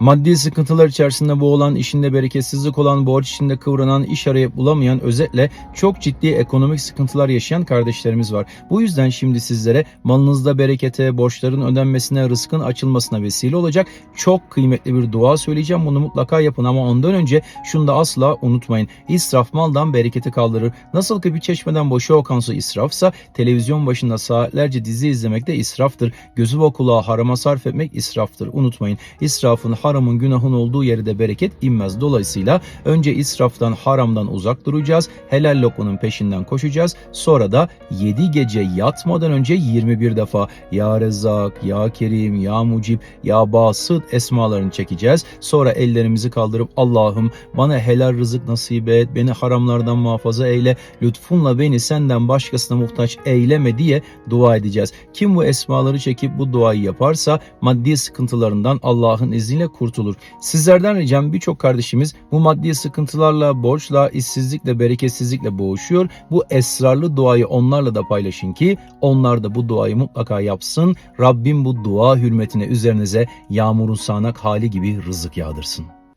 Maddi sıkıntılar içerisinde boğulan, işinde bereketsizlik olan, borç içinde kıvranan, iş arayıp bulamayan, özetle çok ciddi ekonomik sıkıntılar yaşayan kardeşlerimiz var. Bu yüzden şimdi sizlere malınızda berekete, borçların ödenmesine, rızkın açılmasına vesile olacak çok kıymetli bir dua söyleyeceğim. Bunu mutlaka yapın ama ondan önce şunu da asla unutmayın. İsraf maldan bereketi kaldırır. Nasıl ki bir çeşmeden boşa akan su israfsa televizyon başında saatlerce dizi izlemek de israftır. Gözü ve kulağı harama sarf etmek israftır. Unutmayın. İsrafın, haramın, günahın olduğu yere de bereket inmez. Dolayısıyla önce israftan, haramdan uzak duracağız. Helal lokmanın peşinden koşacağız. Sonra da 7 gece yatmadan önce 21 defa Ya Rezzak, Ya Kerim, Ya Mucib, Ya Basit esmalarını çekeceğiz. Sonra ellerimizi kaldırıp Allah'ım bana helal rızık nasip et, beni haramlardan muhafaza eyle, lütfunla beni senden başkasına muhtaç eyleme diye dua edeceğiz. Kim bu esmaları çekip bu duayı yaparsa maddi sıkıntılarından Allah'ın izniyle kurtulur. Sizlerden ricam birçok kardeşimiz bu maddi sıkıntılarla, borçla, işsizlikle, bereketsizlikle boğuşuyor. Bu esrarlı duayı onlarla da paylaşın ki onlar da bu duayı mutlaka yapsın. Rabbim bu dua hürmetine üzerinize yağmurun sağanak hali gibi rızık yağdırsın.